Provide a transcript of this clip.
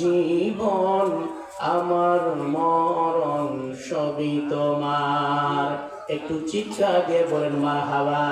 জীবন আমার মরণ সবই তোমার। একটু চিৎকার দিয়ে বলেন মা হাওয়া